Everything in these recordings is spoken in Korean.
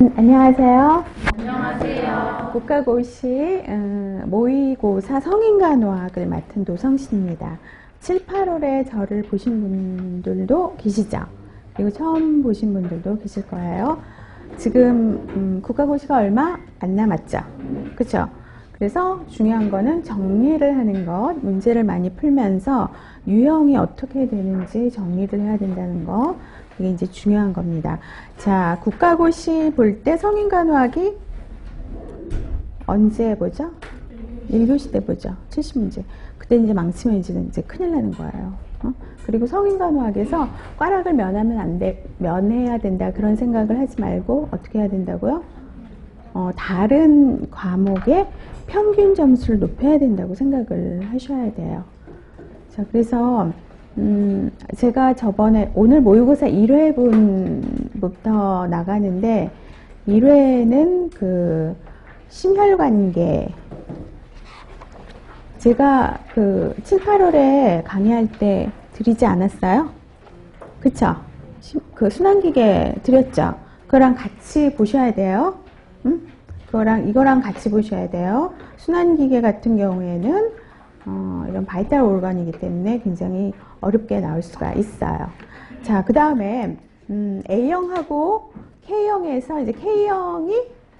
음, 안녕하세요. 안녕하세요. 국가고시 음, 모의고사 성인간호학을 맡은 노성신입니다. 7, 8월에 저를 보신 분들도 계시죠? 그리고 처음 보신 분들도 계실 거예요. 지금 음, 국가고시가 얼마 안 남았죠? 그렇죠? 그래서 중요한 거는 정리를 하는 것, 문제를 많이 풀면서 유형이 어떻게 되는지 정리를 해야 된다는 거, 그게 이제 중요한 겁니다. 자, 국가고시 볼 때 성인 간호학이 언제 보죠? 1교시 때 보죠. 70문제. 그때 이제 망치면 이제, 이제 큰일 나는 거예요. 어? 그리고 성인간호학에서 꽈락을 면하면 안 돼, 면해야 된다. 그런 생각을 하지 말고 어떻게 해야 된다고요? 어, 다른 과목의 평균 점수를 높여야 된다고 생각을 하셔야 돼요. 자, 그래서, 음, 제가 저번에 오늘 모의고사 1회분부터 나가는데, 1회는 그, 심혈관계. 제가 그 7, 8월에 강의할 때 드리지 않았어요? 그쵸? 심- 그 순환기계 드렸죠? 그거랑 같이 보셔야 돼요. 음? 그거랑 이거랑 같이 보셔야 돼요. 순환기계 같은 경우에는 어, 이런 바이탈 오르간이기 때문에 굉장히 어렵게 나올 수가 있어요. 자, 그 다음에 음, A형하고 K형에서 이제 K형이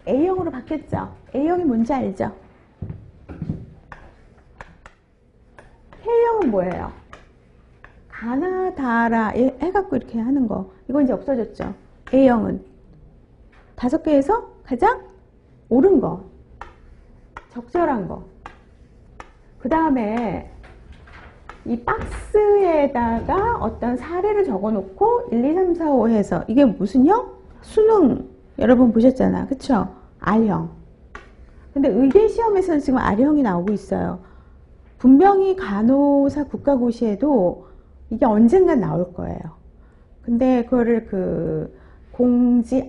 A형으로 바뀌었죠. A형이 뭔지 알죠? K형은 뭐예요? 가나다라 해- 해갖고 이렇게 하는 거. 이거 이제 없어졌죠. A형은 다섯 개에서 가장 옳은 거. 적절한 거. 그 다음에 이 박스에다가 어떤 사례를 적어 놓고 1, 2, 3, 4, 5 해서 이게 무슨 형? 수능 여러분 보셨잖아. 그쵸? R형. 근데 의대 시험에서 지금 R형이 나오고 있어요. 분명히 간호사 국가고시에도 이게 언젠간 나올 거예요. 근데 그거를 그 공지